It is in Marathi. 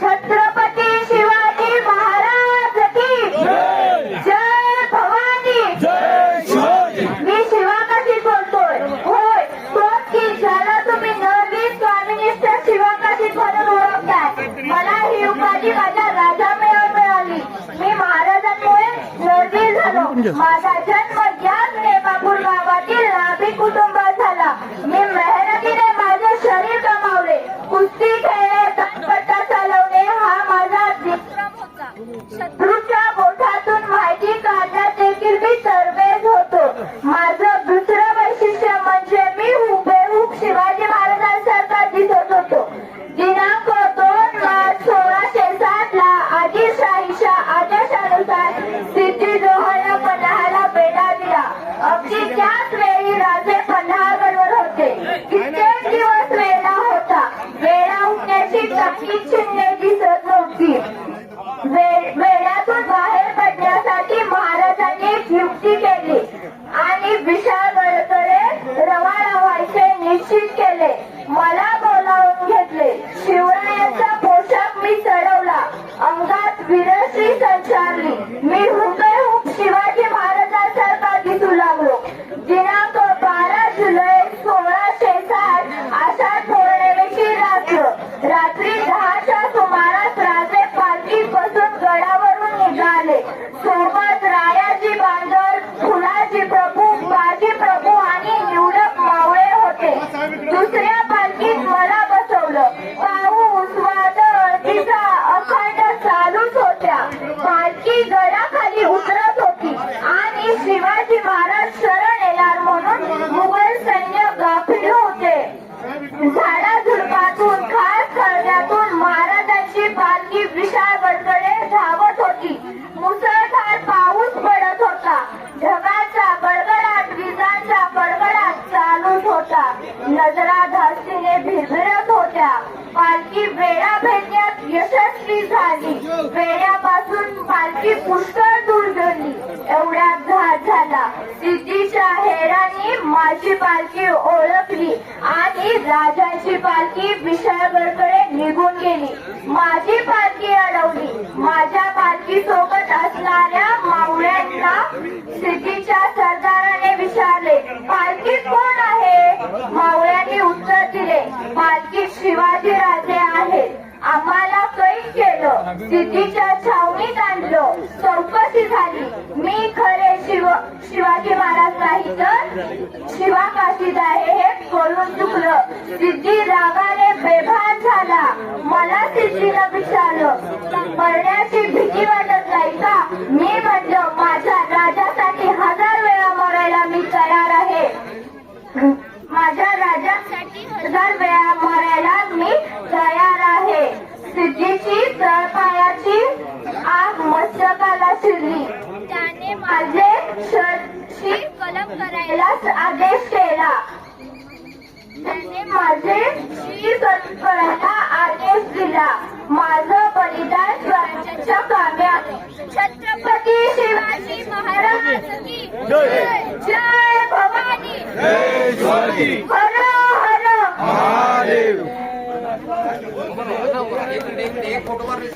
छत्रपती शिवाजी महाराज की जय. भवानी. मी शिवाकाशी बोलतोय. होय. तोच की ज्याला तुम्ही नवी स्वामिनिष्ठ शिवाकाशी म्हणून ओळखताय. मला ही उपाधी माझ्या राजामेळा मिळाली. मी महाराजांमुळे नवी झालो. माझा जन्म याच नेमापूर गावातील नाभी कुटुंबात झाला. मी मेहनतीने माझे शरीर कमावले कुस्ती खेळणे वेळा उठण्याची काही चिन्हे दिसत नव्हती वेळातून बाहेर पडण्यासाठी महाराजांनी युक्ती केली आणि विशाळगडकडे रवाना व्हायचे निश्चित केले. मला बोलावून घेतले शिवरायांचा पोशाख मी चढवला. अंगात विरश्री संचारली. मी हुबेहूब शिवाजी महाराज गडावरून निघाले. सोबत रायाजी बांदर फुलाजी प्रभू बाजी प्रभू आणि निवडक मावळे होते. दुसऱ्या पालखीत मला बसवलं. पाऊस वादळ दिसा अखंड चालूच होत्या. पालखी गडाखाली उतरत होती. आणि शिवाजी महाराज शरण होता. नजरा धास्तीने भिरभिरत होत्या. पालखी वेळा भेटण्यात यशस्वी झाली. वेड्यापासून पालखी पुष्कळ दूर गेली. एवढ्यात घात झाला. सिद्धीच्या हेरांनी माझी पालखी ओळखली आणि राजाची पालखी विशाळगडकडे निघून गेली. माझी पालखी अडवली. माझ्या पालखी सोबत असणाऱ्या मावळ्यांना सिद्धीच्या सरदाराने विचारले पालखी कोण दिले पालखीत शिवाजी राजे आहेत. आम्हाला कैद केलं. सिद्धीच्या छावणीत आणलं. चौकशी झाली. मी खरे शिव शिवाजी महाराज नाही तर शिवा काशीद आहे हे कळून चुकलं. सिद्धी रागाने बेभान झाला. मला सिद्धीनं विचारलं मरण्याची भीती वाटत नाही का? मी म्हणलं माझ्या राजा हजार वेळा मरायला मी तयार आहे माझ्या राजासाठी हजार वेळा मरायला मी तयार आहे सिद्धीची तळपायाची आग मस्तकाला शिरली त्याने माझे शर्टशी कलम करायला आदेश केला. त्याने माझे शीर करायला आदेश दिला. माझं बलिदान स्वराज्याच्या कामी आले छत्रपती शिवाजी महाराज की जय. भवानी. हर हर. एक फोटो मारले